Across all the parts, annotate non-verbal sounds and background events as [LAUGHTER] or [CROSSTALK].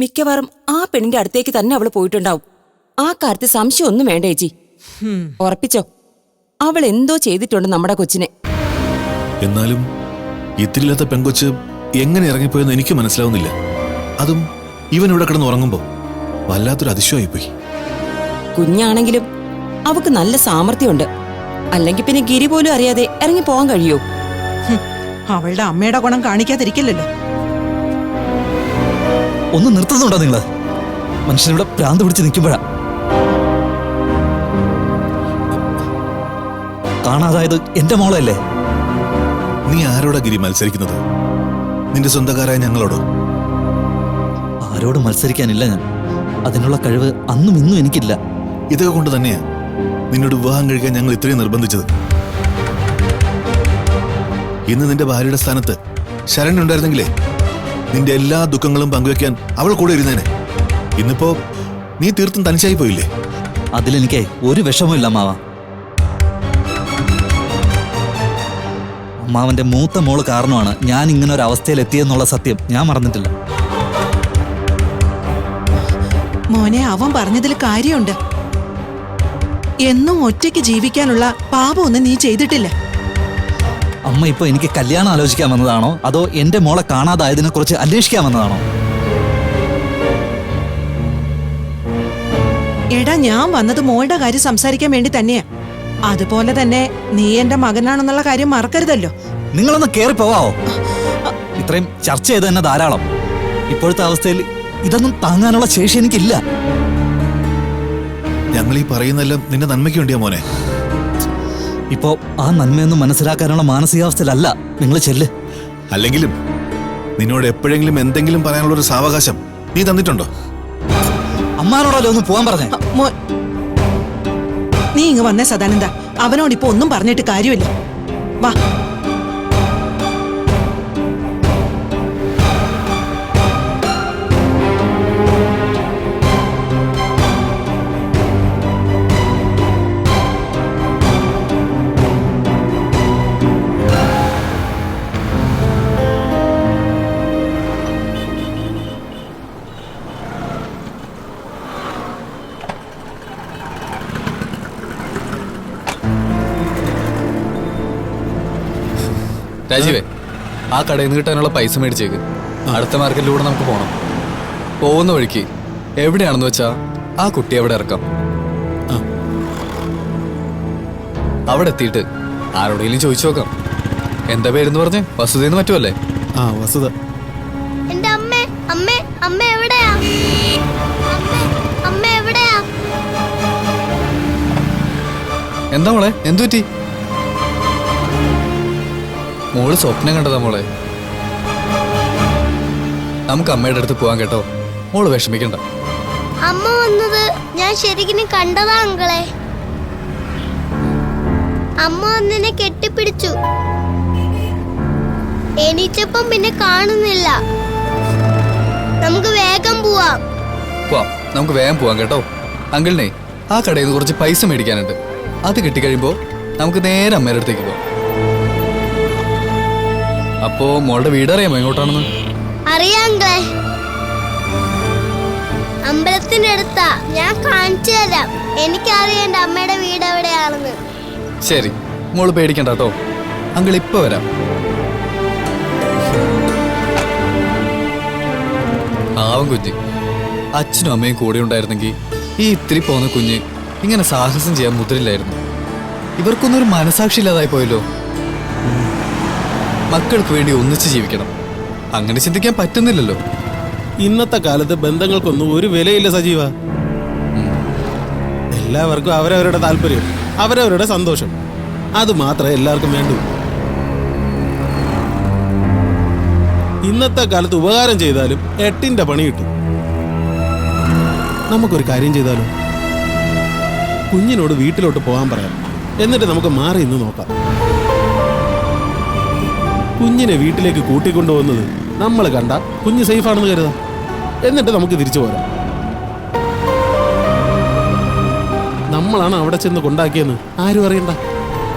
മിക്കവാറും ആ പെണ്ണിന്റെ അടുത്തേക്ക് തന്നെ അവൾ പോയിട്ടുണ്ടാവും. ആ കാര്യത്തിൽ സംശയമൊന്നും വേണ്ട ചേച്ചി ഉറപ്പിച്ചോ? അവൾ എന്തോ ചെയ്തിട്ടുണ്ട് നമ്മുടെ കൊച്ചിനെ. എന്നാലും ഇത്തിരില്ലാത്ത പെങ്കൊച്ച് എങ്ങനെ ഇറങ്ങിപ്പോയെന്ന് എനിക്ക് മനസ്സിലാവുന്നില്ല. അതും ഇവൻ ഇവിടെ കിടന്ന് ഉറങ്ങുമ്പോ വല്ലാത്തൊരു അതിശയമായിപ്പോയി. കുഞ്ഞാണെങ്കിലും അവക്ക് നല്ല സാമർഥ്യമുണ്ട്. അല്ലെങ്കിൽ പിന്നെ ഗിരി പോലും അറിയാതെ ഇറങ്ങി പോകാൻ കഴിയോ അവളുടെ അമ്മയുടെ ഗുണം കാണിക്കാതിരിക്കില്ലല്ലോ. ഒന്ന് നിർത്തുന്നുണ്ടോ നിങ്ങൾ മനുഷ്യനിവിടെ ഭ്രാന്ത് പിടിച്ച് നിൽക്കുമ്പോഴാ. കാണാതായത് എന്റെ മോളല്ലേ? നീ ആരോടാ ഗിരി മത്സരിക്കുന്നത്? നിന്റെ സ്വന്തക്കാരായ ഞങ്ങളോടോ? ആരോട് മത്സരിക്കാനില്ല ഞാൻ. അതിനുള്ള കഴിവ് അന്നും ഇന്നും എനിക്കില്ല. ഇതൊക്കെ കൊണ്ട് തന്നെയാ നിന്നോട് വിവാഹം കഴിക്കാൻ ഞങ്ങൾ ഇത്രയും നിർബന്ധിച്ചത്. ഇന്ന് നിന്റെ ഭാര്യയുടെ സ്ഥാനത്ത് ശരൺ ഉണ്ടായിരുന്നെങ്കിലേ നിന്റെ എല്ലാ ദുഃഖങ്ങളും പങ്കുവെക്കാൻ അവൾ കൂടെ ഇരുന്നേനെ. ഇന്നിപ്പോ നീ തീർത്തും തനിച്ചായി പോയില്ലേ? അതിലെനിക്ക് ഒരു വിഷമവും ഇല്ല അമ്മാവ അമ്മാവന്റെ മൂത്ത മോൾ കാരണമാണ് ഞാൻ ഇങ്ങനെ ഒരു അവസ്ഥയിൽ എത്തിയെന്നുള്ള സത്യം ഞാൻ മറന്നിട്ടില്ല. മോനെ അവൻ പറഞ്ഞതിൽ കാര്യമുണ്ട്. എന്നും ഒറ്റയ്ക്ക് ജീവിക്കാനുള്ള പാപമൊന്നും നീ ചെയ്തിട്ടില്ല. അമ്മ ഇപ്പൊ എനിക്ക് കല്യാണം ആലോചിക്കാൻ വന്നതാണോ? അതോ എന്റെ മോളെ കാണാതായതിനെ കുറിച്ച് അന്വേഷിക്കാൻ വന്നതാണോ? എടാ ഞാൻ വന്നത് മോളുടെ കാര്യം സംസാരിക്കാൻ വേണ്ടി തന്നെയാ. അതുപോലെ തന്നെ നീ എന്റെ മകനാണെന്നുള്ള കാര്യം മറക്കരുതല്ലോ. നിങ്ങളൊന്ന് കേറി പോവാവോ? ഇത്രയും ചർച്ച ചെയ്ത് തന്നെ ധാരാളം. ഇപ്പോഴത്തെ അവസ്ഥയിൽ ഇതൊന്നും താങ്ങാനുള്ള ശേഷി എനിക്കില്ല. ഞങ്ങൾ ഈ പറയുന്നെല്ലാം നിന്റെ നന്മയ്ക്ക് വേണ്ടിയാ മോനെ. ഇപ്പോ ആ നന്മയൊന്നും മനസ്സിലാക്കാനുള്ള മാനസികാവസ്ഥയിലല്ല. നിങ്ങൾ ചെല്ല്. അല്ലെങ്കിലും നിന്നോട് എപ്പോഴെങ്കിലും എന്തെങ്കിലും പറയാനുള്ള ഒരു സാവകാശം നീ തന്നിട്ടുണ്ടോ? അമ്മാനോടല്ലോ ഒന്ന് പോവാൻ പറഞ്ഞേ? നീ ഇങ്ങ് വന്നേ സദാനന്ദ. അവനോട് ഇപ്പൊ ഒന്നും പറഞ്ഞിട്ട് കാര്യമില്ല. വാ. രാജീവേ ആ കടയിൽ നിന്ന് കിട്ടാനുള്ള പൈസ മേടിച്ചേക്ക്. അടുത്ത മാർക്കറ്റിലൂടെ നമുക്ക് പോകണം പോകുന്ന വഴിക്ക് എവിടെയാണെന്ന് വെച്ചാ ആ കുട്ടി അവിടെ ഇറക്കാം. അവിടെ എത്തിയിട്ട് ആരോടെങ്കിലും ചോദിച്ചു നോക്കാം. എന്താ പേരെന്ന് പറഞ്ഞ്? വസുതെന്ന് പറ്റുമല്ലേ ആ വസുത. എന്റെ അമ്മ? അമ്മ അമ്മ എവിടെയാ? അമ്മ അമ്മ എവിടെയാ? എന്താ മോളെ? എന്തു പറ്റി മോൾ സ്വപ്നം കണ്ടതാ മോളെ. നമുക്ക് അമ്മയുടെ അടുത്ത് പോവാൻ കേട്ടോ. മോൾ വിഷമിക്കണ്ട. അമ്മ വന്നത് ഞാൻ ശരിക്കും കണ്ടതാ അങ്കളെ. അമ്മ വന്നെന്നെ കെട്ടിപ്പിടിച്ചു. എണീച്ചപ്പം പിന്നെ കാണുന്നില്ല. നമുക്ക് വേഗം പോവാം. പോവാം. നമുക്ക് വേഗം പോവാം കേട്ടോ. അങ്കിളിനെ ആ കടയിൽ നിന്ന് കുറച്ച് പൈസ മേടിക്കാനുണ്ട്. അത് കിട്ടിക്കഴിയുമ്പോൾ നമുക്ക് നേരെ അമ്മയുടെ അടുത്തേക്ക് പോവാം. അപ്പോ മോളുടെ വീട് അറിയാമോ എങ്ങോട്ടാണെന്ന്? അറിയാം അങ്കളെ. അമ്പലത്തിന്റെ അടുത്താ. ഞാൻ കാണിച്ചു തരാം. എനിക്കറിയാം എന്റെ അമ്മയുടെ വീട് എവിടെയാണെന്ന്. ശരി. മോൾ പേടിക്കണ്ട കേട്ടോ. അങ്കിൾ ഇപ്പൊ വരാം. പാവം കുഞ്ഞ്. അച്ഛനും അമ്മയും കൂടെ ഉണ്ടായിരുന്നെങ്കിൽ ഈ ഇത്തിരി പോന്ന കുഞ്ഞ് ഇങ്ങനെ സാഹസം ചെയ്യാൻ മുതിരില്ലായിരുന്നു. ഇവർക്കൊന്നും ഒരു മനസാക്ഷി ഇല്ലാതായി പോയല്ലോ. മക്കൾക്ക് വേണ്ടി ഒന്നിച്ച് ജീവിക്കണം. അങ്ങനെ ചിന്തിക്കാൻ പറ്റുന്നില്ലല്ലോ. ഇന്നത്തെ കാലത്ത് ബന്ധങ്ങൾക്കൊന്നും ഒരു വിലയില്ല സജീവ. എല്ലാവർക്കും അവരവരുടെ താല്പര്യം അവരവരുടെ സന്തോഷം. അത് മാത്രമേ എല്ലാവർക്കും വേണ്ടൂ. ഇന്നത്തെ കാലത്ത് ഉപകാരം ചെയ്താലും എട്ടിന്റെ പണി കിട്ടും. നമുക്കൊരു കാര്യം ചെയ്താലോ? കുഞ്ഞിനോട് വീട്ടിലോട്ട് പോകാൻ പറയാം. എന്നിട്ട് നമുക്ക് മാറി ഇന്ന് നോക്കാം. കുഞ്ഞിനെ വീട്ടിലേക്ക് കൂട്ടിക്കൊണ്ടുപോകുന്നത് നമ്മൾ കണ്ട കുഞ്ഞ് സേഫ് ആണെന്ന് കരുതാം. എന്നിട്ട് നമുക്ക് തിരിച്ചു പോരാം. നമ്മളാണ് അവിടെ ചെന്ന് കൊണ്ടാക്കിയെന്ന് ആരും അറിയണ്ട.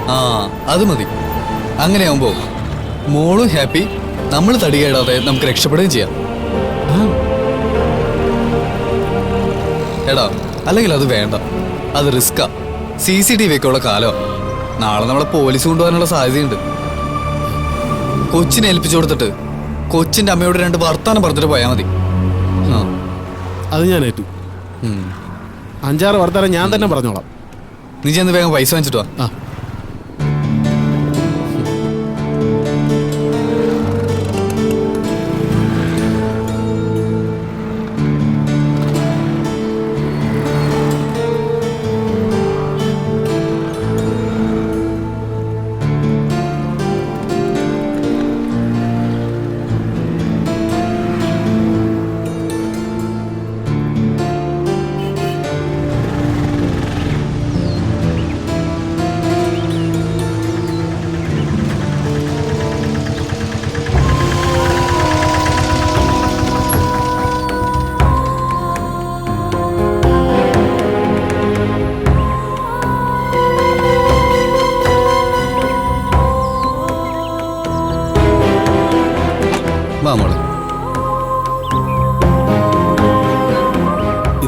ആ അത് മതി. അങ്ങനെയാവുമ്പോ മോളും ഹാപ്പി നമ്മൾ തടികേടാതെ നമുക്ക് രക്ഷപ്പെടുകയും ചെയ്യാം. എടാ അല്ലെങ്കിൽ അത് വേണ്ട. അത് റിസ്ക്കാ. സി സി ടി വി ഒക്കെ ഉള്ള കാലം നാളെ നമ്മളെ പോലീസ് കൊണ്ടുപോകാനുള്ള സാധ്യതയുണ്ട്. കൊച്ചിനെ ഏൽപ്പിച്ചു കൊടുത്തിട്ട് കൊച്ചിന്റെ അമ്മയോട് രണ്ട് വർത്താനം പറഞ്ഞിട്ട് പോയാൽ മതി. ആ. അത് ഞാൻ ഏറ്റു. അഞ്ചാറ് വർത്താനം ഞാൻ തന്നെ പറഞ്ഞോളാം. നീ ചെന്ന് വേഗം പൈസ വാങ്ങിച്ചിട്ട് വാ. ആ. വാ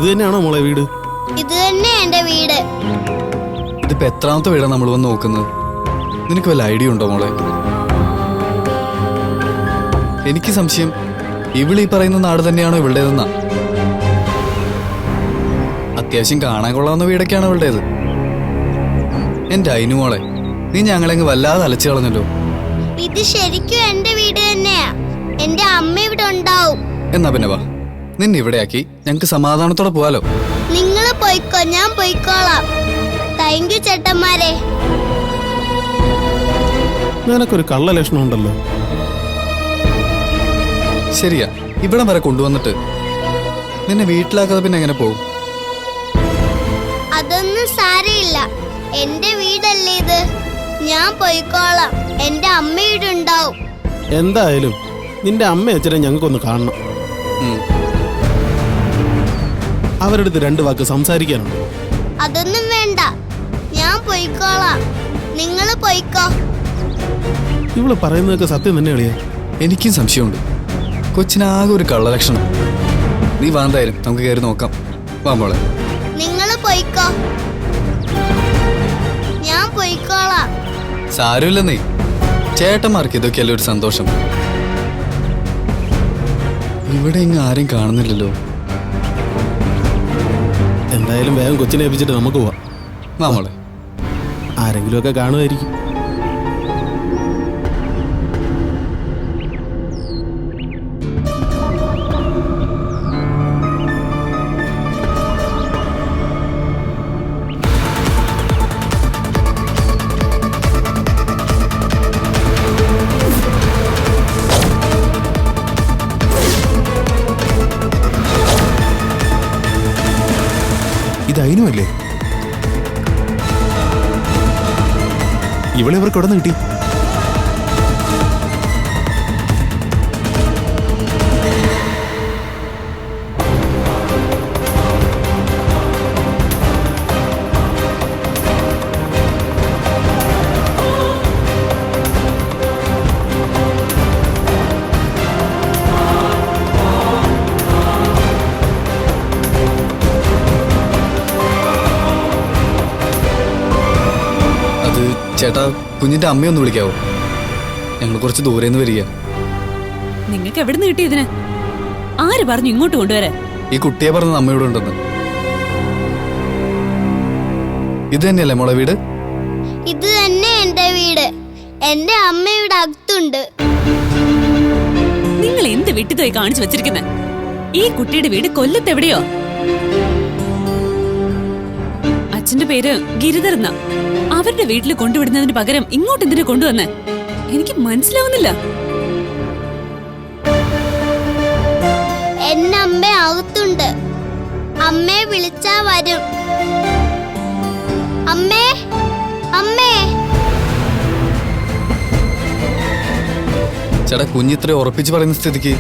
ഇത് തന്നെയാണോ മോളെ വീട്? ഇത് തന്നെ എന്റെ വീട്. ഇതിപ്പോ എത്രാമത്തെ വീടാണ് നമ്മൾ വന്ന് നോക്കുന്നത്? നിനക്ക് വല്ല ഐഡിയ ഉണ്ടോ മോളെ? എനിക്ക് സംശയം ഇവിളീ പറയുന്ന നാട് തന്നെയാണോ ഇവളുടേതെന്നാ? അത്യാവശ്യം കാണാൻ കൊള്ളാവുന്ന വീടൊക്കെയാണ് ഇവളുടേത് എന്റെ അയിനു മോളെ നീ ഞങ്ങളെങ്ങ് വല്ലാതെ അലച്ചു കളഞ്ഞല്ലോ. ഇത് ശരിക്കും എന്റെ വീട് തന്നെയാ. എന്റെ അമ്മ ഇവിടെ ഉണ്ടാവും. എന്നാ പിന്നെ വാ. നിന്നെ ഇവിടെയാക്കി ഞങ്ങക്ക് സമാധാനത്തോടെ പോവാലോ നിങ്ങൾ പോയിക്കോ ഞാൻ പോയിക്കോളാം. താങ്ക് യു ചേട്ടന്മാരെ. നിനക്കൊരു കള്ള ലക്ഷണം ഉണ്ടല്ലോ. ശരിയാ ഇവിടം വരെ കൊണ്ടുവന്നിട്ട് നിന്നെ വീട്ടിലാക്കാതെ പിന്നെ എങ്ങനെ പോകും അതൊന്നും സാരമില്ല. എന്റെ വീടല്ലേ ഇത്? ഞാൻ പോയിക്കോളാം. എന്റെ അമ്മയുടെ ഉണ്ടാവും. എന്തായാലും നിന്റെ അമ്മ അച്ഛനെ ഞങ്ങൾക്കൊന്ന് കാണണം. ഉം. അവരുടെ അടുത്ത് രണ്ട് വാക്ക് സംസാരിക്കാനുണ്ട്? അതൊന്നും വേണ്ട. ഞാൻ പോയിക്കോളാം. നിങ്ങൾ പോയിക്കോ. ഇവൾ പറയുന്നതൊക്കെ സത്യം തന്നെ കളിയാ എനിക്കും സംശയമുണ്ട്. കൊച്ചിനാകെ ഒരു കള്ളലക്ഷണം. നീ വാന്തായാലും നമുക്ക് കയറി നോക്കാം. വാ മോളെ. നിങ്ങൾ പോയിക്കോ. ഞാൻ പോയിക്കോളാം. സാരമില്ലെന്നേ. ചേട്ടന്മാർക്ക് ഇതൊക്കെയല്ലേ ഒരു സന്തോഷം. ഇവിടെ ഇങ്ങ് ആരും കാണുന്നില്ലല്ലോ. എന്തായാലും വേഗം കൊച്ചിനെ ഏൽപ്പിച്ചിട്ട് നമുക്ക് പോവാം. വാ മോളെ ആരെങ്കിലുമൊക്കെ കാണുമായിരിക്കും. ഇത് അതിനുമല്ലേ ഇവളെ ഇവർക്ക് ഉടനെ കിട്ടി? ചേട്ടാ കുഞ്ഞിന്റെ അമ്മയൊന്ന് വിളിക്കാവോ? ഞങ്ങൾ കുറച്ച് ദൂരെ നിന്ന് വരിക. നിങ്ങൾക്ക് എവിടുന്ന് നിന്ന് കിട്ടിയതിന് ആര് പറഞ്ഞു ഇങ്ങോട്ട് കൊണ്ടുവരാൻ? ഈ കുട്ടിയെ പറഞ്ഞത് അമ്മയോട് ഉണ്ടെന്ന്. ഇത് തന്നെയല്ലേ മോളെ വീട്? ഇത് തന്നെ എന്റെ വീട്. എന്റെ അമ്മ ഇവിടെ അകത്തുണ്ട്. നിങ്ങൾ എന്ത് വിട്ടിത്തോയി കാണിച്ചു വെച്ചിരിക്കുന്നത് ഈ കുട്ടിയുടെ വീട് കൊല്ലത്ത് എവിടെയോ? അച്ഛന്റെ പേര് ഗിരിധർ എന്നാ അവരുടെ വീട്ടിൽ കൊണ്ടുവിടുന്നതിന് പകരം ഇങ്ങോട്ട് എന്തിനു കൊണ്ടുവന്ന്? എനിക്ക് മനസ്സിലാവുന്നില്ല. അമ്മ അകത്തുണ്ട് അമ്മയെ വിളിച്ചാ വരും. അമ്മേ അമ്മേ. ചേട്ടാ കുഞ്ഞിത്ര ഉറപ്പിച്ചു പറയുന്ന സ്ഥിതിക്ക്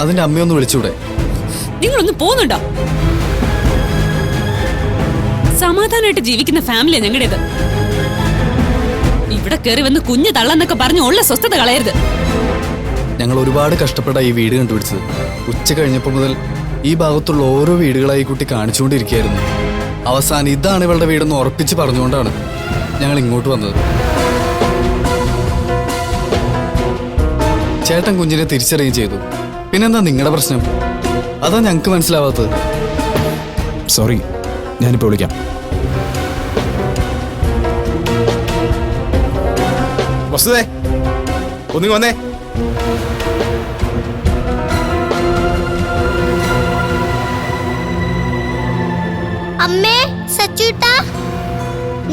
അതിന്റെ അമ്മയൊന്ന് വിളിച്ചൂടെ? നിങ്ങളൊന്ന് പോകുന്നുണ്ടോ സമാധാനമായിട്ട് ജീവിക്കുന്ന ഫാമിലിയാണ് ഞങ്ങളുടേത്. ഇവിടെ കയറി വന്ന് കുഞ്ഞു തള്ളെന്നൊക്കെ പറഞ്ഞു ഉള്ള സ്വസ്ഥത കളയരുത്. ഞങ്ങൾ ഒരുപാട് കഷ്ടപ്പെട്ട ഈ വീട് കണ്ടുപിടിച്ചത്. ഉച്ച കഴിഞ്ഞപ്പോൾ മുതൽ ഈ ഭാഗത്തുള്ള ഓരോ വീടുകളായി കുട്ടി കാണിച്ചുകൊണ്ടിരിക്കുകയായിരുന്നു. അവസാനം ഇതാണ് ഇവളുടെ വീടെന്ന് ഉറപ്പിച്ച് പറഞ്ഞുകൊണ്ടാണ് ഞങ്ങൾ ഇങ്ങോട്ട് വന്നത്. ചേട്ടൻ കുഞ്ഞിനെ തിരിച്ചറിയുകയും ചെയ്തു. പിന്നെന്താ നിങ്ങളുടെ പ്രശ്നം? അതാ ഞങ്ങൾക്ക് മനസ്സിലാവാത്തത്. സോറി ഞാനിപ്പോൾ വിളിക്കാം. വസുതേ ഒന്നി വന്നേ അമ്മേ സച്ചൂട്ട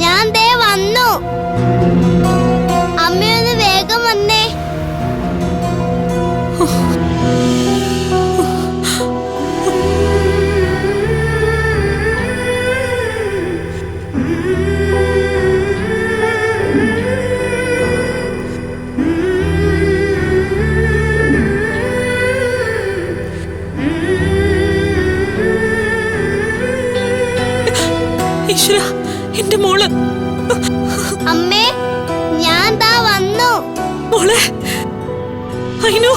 ഞാൻ ദേ വന്നു അമ്മയൊന്ന് എന്റെ മോൾ. അമ്മേ ഞാൻ ദാ വന്നു. മോളെ. അയിനു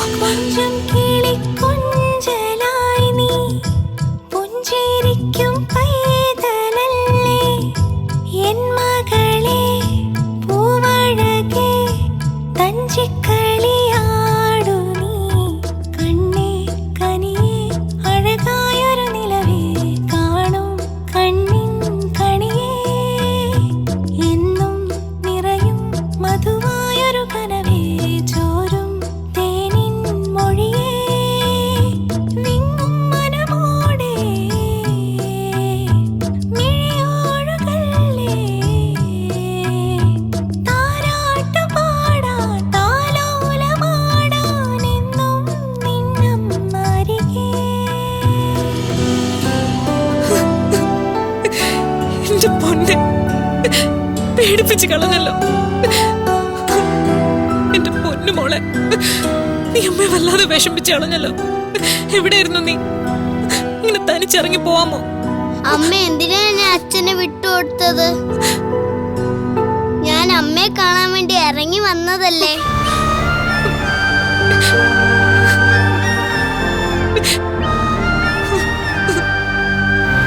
പേടിപ്പിച്ച് കളഞ്ഞല്ലോ. എന്റെ പൊന്നു മോളെ നീ അമ്മയെ വല്ലാതെ വിഷമിച്ച് കളഞ്ഞല്ലോ. എവിടെയായിരുന്നു നീ? ഇങ്ങനെ തനിച്ചിറങ്ങി പോവാമോ? അമ്മ എന്തിനാ ഞാൻ അച്ഛനെ വിട്ടുകൊടുത്തത് ഞാൻ അമ്മയെ കാണാൻ വേണ്ടി ഇറങ്ങി വന്നതല്ലേ?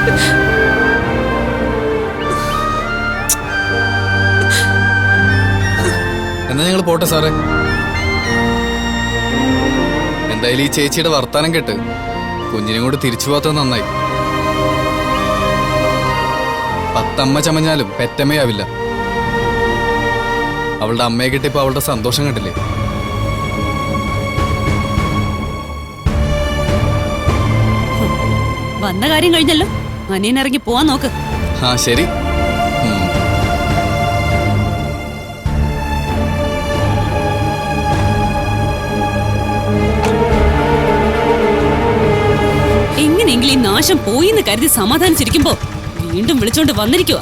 [LAUGHS] എന്നാ ഞങ്ങൾ പോട്ടെ സാറേ. എന്തായാലും ഈ ചേച്ചിയുടെ വർത്താനം കേട്ട് കുഞ്ഞിനെ കൊണ്ട് തിരിച്ചു പോകാത്തത് നന്നായി. പത്തമ്മ ചമഞ്ഞാലും പെറ്റമ്മയാവില്ല. അവളുടെ അമ്മയെ കിട്ടിയപ്പോ അവളുടെ സന്തോഷം കണ്ടില്ലേ? വന്ന കാര്യം കഴിഞ്ഞല്ലോ. അനിയൻ ഇറങ്ങി പോവാൻ നോക്ക്. ആ ശരി. എങ്ങനെയെങ്കിലും ഈ നാശം പോയി എന്ന് കരുതി സമാധാനിച്ചിരിക്കുമ്പോ വീണ്ടും വിളിച്ചോണ്ട് വന്നിരിക്കുക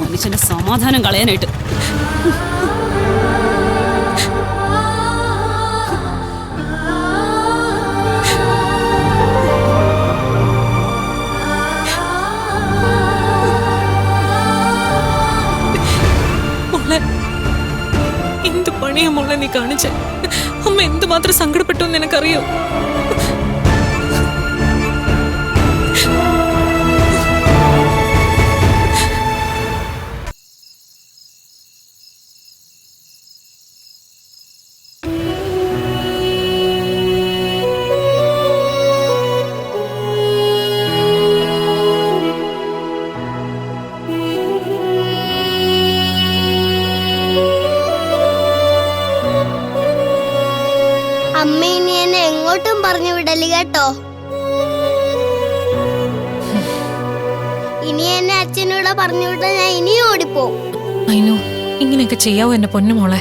മനുഷ്യന്റെ സമാധാനം കളയാനായിട്ട്. എന്ത് പണിയാ മോളെ നീ കാണിച്ചേ? അമ്മ എന്തുമാത്രം സങ്കടപ്പെട്ടു എന്ന് നിനക്കറിയോ? കേട്ടോ ഇനി എന്നെ അച്ഛനോട് പറഞ്ഞു വിട്ടാൽ ഞാൻ ഇനിയും ഓടിപ്പോവും. അയിനു ഇങ്ങനെയൊക്കെ ചെയ്യാവോ എന്റെ പൊന്നു മോളെ?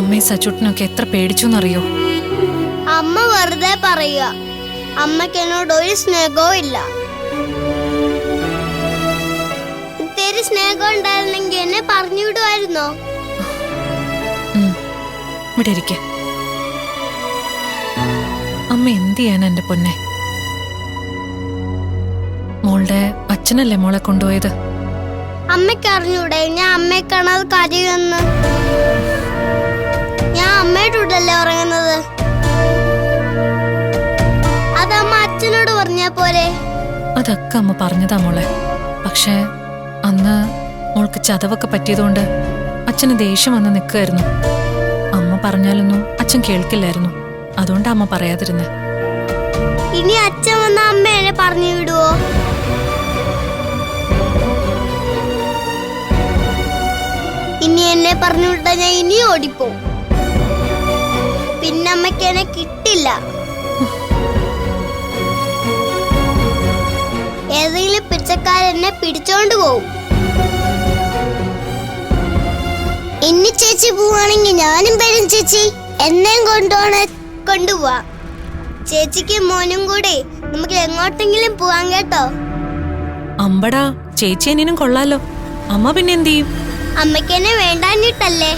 അമ്മയും സച്ചൂട്ടനൊക്കെ എത്ര പേടിച്ചു എന്നറിയോ അമ്മ വെറുതെ പറയുക അമ്മയ്ക്ക് എന്നോട് ഒരു സ്നേഹവും ഇല്ല. ഇത്തിരി സ്നേഹം ഉണ്ടായിരുന്നെങ്കിൽ എന്നെ പറഞ്ഞു വിടുമായിരുന്നോ? ഇവിടെ ഇരിക്കെ. അമ്മ എന്ത് ചെയ്യാൻ എന്റെ പൊന്നെ? മോളുടെ അച്ഛനല്ലേ മോളെ കൊണ്ടുപോയത്? അമ്മയ്ക്ക് അറിഞ്ഞൂടെ? ഞാൻ അമ്മയെ കാണാതെ കരയുമെന്ന് ഞാൻ അമ്മയുടെ കൂടല്ലേ ഉറങ്ങുന്നത്? അതമ്മ അച്ഛനോട് പറഞ്ഞ പോലെ അതൊക്കെ അമ്മ പറഞ്ഞതാ മോളെ. പക്ഷേ അന്ന് മോൾക്ക് ചതവൊക്കെ പറ്റിയതുകൊണ്ട് അച്ഛന് ദേഷ്യം വന്ന് നിൽക്കുമായിരുന്നു അമ്മ പറഞ്ഞാലൊന്നും അച്ഛൻ കേൾക്കില്ലായിരുന്നു. അതുകൊണ്ടാ അമ്മ പറയാതിരുന്നേ. ഇനി അച്ഛൻ വന്ന അമ്മ എന്നെ പറഞ്ഞു വിടുവോ? ഇനി എന്നെ പറഞ്ഞു വിട്ടാ ഞാൻ ഇനി ഓടിപ്പോ പിന്നെ എന്നെ കിട്ടില്ല. ഏതെങ്കിലും പിച്ചക്കാരെന്നെ പിടിച്ചോണ്ട് പോവും. ഇനി ചേച്ചി പോവാണെങ്കിൽ ഞാനും വരും ചേച്ചി. എന്നെയും കൊണ്ടുപോണ കൊണ്ടുപോവാ. ചേച്ചിക്കും മോനും കൂടെ നമുക്ക് എങ്ങോട്ടെങ്കിലും പോവാൻ കേട്ടോ. അമ്പടാ ചേച്ചി അനിയനും കൊള്ളാലോ. അമ്മ പിന്നെ എന്ത് ചെയ്യും? അമ്മയ്ക്ക് എന്നെ വേണ്ടാഞ്ഞിട്ടല്ലേ?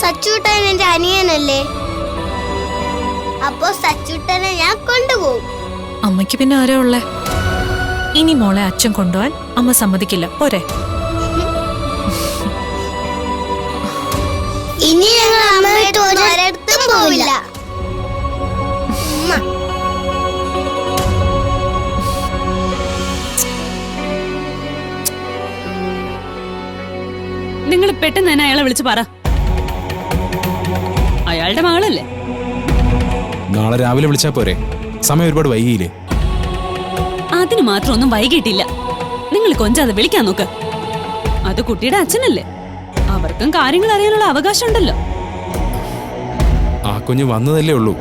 സച്ചൂട്ടൻ എന്റെ അനിയനല്ലേ? അപ്പോ സച്ചൂട്ടനെ ഞാൻ കൊണ്ടുപോകും. അമ്മയ്ക്ക് പിന്നെ ആരാ ഉള്ളേ? ഇനി മോളെ അച്ഛൻ കൊണ്ടുപോവാൻ അമ്മ സമ്മതിക്കില്ല. പോരെ. ഇനി ഞങ്ങൾ അമ്മയായിട്ട് ഒരിടത്തും പോവില്ല. നിങ്ങൾ പെട്ടെന്ന് തന്നെ അയാളെ വിളിച്ചു പറ. അയാളുടെ മകളല്ലേ? നാളെ രാവിലെ വിളിച്ചാ പോരെ. സമയം ഒരുപാട് വൈകിയില്ലേ? അതിന് മാത്രം ഒന്നും വൈകിട്ടില്ല നിങ്ങൾ കൊഞ്ചാതെ വിളിക്കാൻ നോക്ക്. അത് കുട്ടിയുടെ അച്ഛനല്ലേ? അവർക്കും കാര്യങ്ങൾ അറിയാനുള്ള അവകാശം ഉണ്ടല്ലോ ആ കുഞ്ഞ് വന്നതല്ലേ ഉള്ളൂ.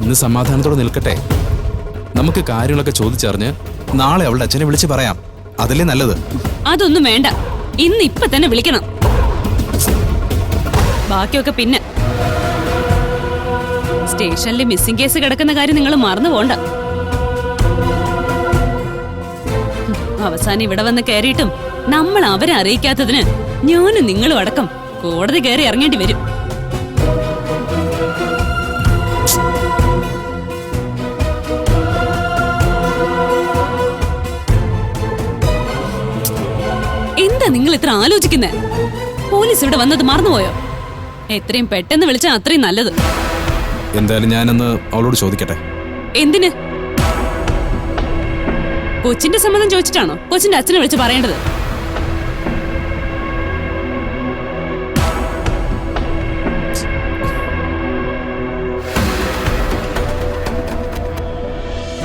ഇന്ന് സമാധാനത്തോടെ നിൽക്കട്ടെ. നമുക്ക് കാര്യങ്ങളൊക്കെ ചോദിച്ചറിഞ്ഞ് നാളെ അവളുടെ അച്ഛനെ വിളിച്ച് പറയാം. അതല്ലേ നല്ലത്? അതൊന്നും വേണ്ട. ഇന്ന് ഇപ്പൊ തന്നെ വിളിക്കണം. ബാക്കിയൊക്കെ പിന്നെ. സ്റ്റേഷനിൽ മിസ്സിംഗ് കേസ് കിടക്കുന്ന കാര്യം നിങ്ങൾ മറന്നു പോണ്ട. അവസാനം ഇവിടെ വന്ന് കയറിയിട്ടും നമ്മൾ അവരെ അറിയിക്കാത്തതിന് ഞാനും നിങ്ങളും അടക്കം കോടതി കയറി ഇറങ്ങേണ്ടി വരും. എന്താ നിങ്ങൾ ഇത്ര ആലോചിക്കുന്നേ? പോലീസ് ഇവിടെ വന്നത് മറന്നുപോയോ? എത്രയും പെട്ടെന്ന് വിളിച്ചാൽ അത്രയും നല്ലത്. എന്തായാലും ഞാനൊന്ന് അവളോട് ചോദിക്കട്ടെ? എന്തിന്? കൊച്ചിന്റെ സമ്മതം ചോദിച്ചിട്ടാണോ? കൊച്ചിന്റെ അച്ഛനെ വിളിച്ച് പറയേണ്ടത്?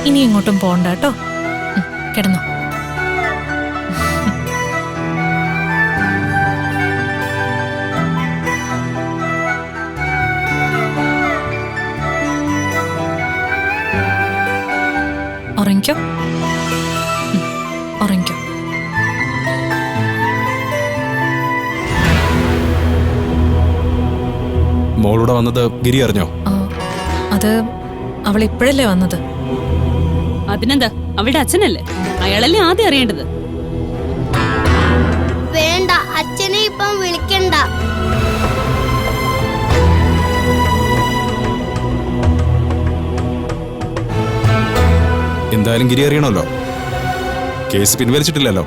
ഇനി എങ്ങോട്ടും പോണ്ട കേട്ടോ. കിടന്നോ. ഉറങ്ങിക്കോ. ഉറങ്ങിക്കോ. മോളൂടെ വന്നത് ഗിരി അറിഞ്ഞോ? ആ, അത് അവൾ ഇപ്പോഴല്ലേ വന്നത്? അതിനെന്താ? അവളുടെ അച്ഛനല്ലേ? അയാളല്ലേ ആദ്യം അറിയേണ്ടത്. വേണ്ട അച്ഛനെ ഇപ്പം വിളിക്കണ്ട. എന്തായാലും ഗിരി അറിയണമല്ലോ. കേസ് പിൻവലിച്ചിട്ടില്ലല്ലോ.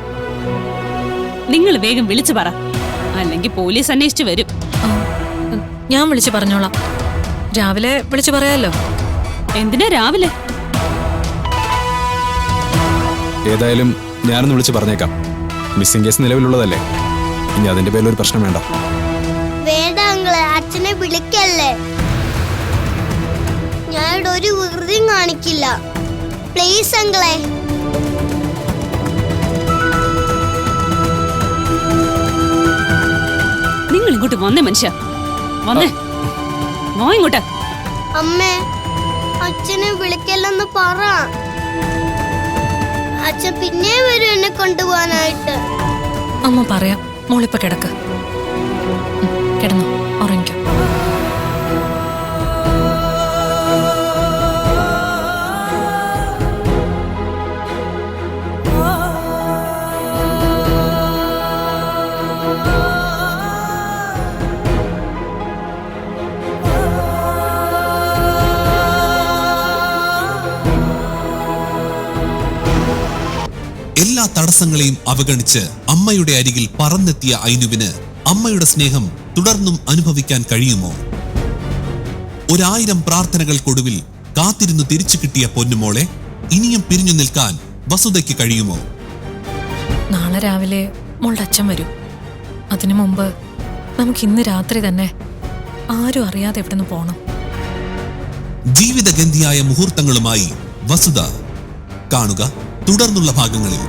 നിങ്ങൾ വേഗം വിളിച്ചു പറ. അല്ലെങ്കിൽ പോലീസ് അന്വേഷിച്ചു വരും. ഞാൻ വിളിച്ചു പറഞ്ഞോളാം. രാവിലെ വിളിച്ചു പറയാലോ? എന്തിനാ രാവിലെ? ഏതായാലും ഞാനൊന്ന് വിളിച്ച് പറഞ്ഞേക്കാം. മിസ്സിംഗ് കേസ് നിലവിലുള്ളതല്ലേ? ഇനി അതിന്റെ പേരിൽ ഒരു പ്രശ്നം വേണ്ട. വേണ്ട അച്ഛനെ വിളിക്കല്ലേ? ഞാൻ ഒരു വെറുതെയും കാണിക്കില്ല. പ്ലീസ് അങ്ങളെ നിങ്ങൾ ഇങ്ങോട്ട് വന്നേ മനുഷ്യ. വന്നേ. വാ ഇങ്ങോട്ട്. അമ്മേ അച്ഛനെ വിളിക്കല്ലെന്ന് പറ. അച്ഛൻ പിന്നെ വരും എന്നെ കൊണ്ടുപോകാനായിട്ട്. അമ്മ പറയാം. മോളിപ്പ കിടക്ക്. എല്ലാ തടസ്സങ്ങളെയും അവഗണിച്ച് അമ്മയുടെ അരികിൽ പറന്നെത്തിയ ഐനുവിന് അമ്മയുടെ സ്നേഹം തുടർന്നും അനുഭവിക്കാൻ കഴിയുമോ? ഒരായിരം പ്രാർത്ഥനകൾക്കൊടുവിൽ കാത്തിരുന്നു തിരിച്ചു കിട്ടിയ പൊന്നുമോളെ ഇനിയും പിരിഞ്ഞു നിൽക്കാൻ വസുതയ്ക്ക് കഴിയുമോ? നാളെ രാവിലെ മോളുടെ അച്ഛൻ വരും. അതിനു മുമ്പ് നമുക്ക് ഇന്ന് രാത്രി തന്നെ ആരും അറിയാതെ ഇവിടെ നിന്ന് പോണം. ജീവിതഗന്ധിയായ മുഹൂർത്തങ്ങളുമായി വസുത കാണുക. തുടർന്നുള്ള ഭാഗങ്ങളിൽ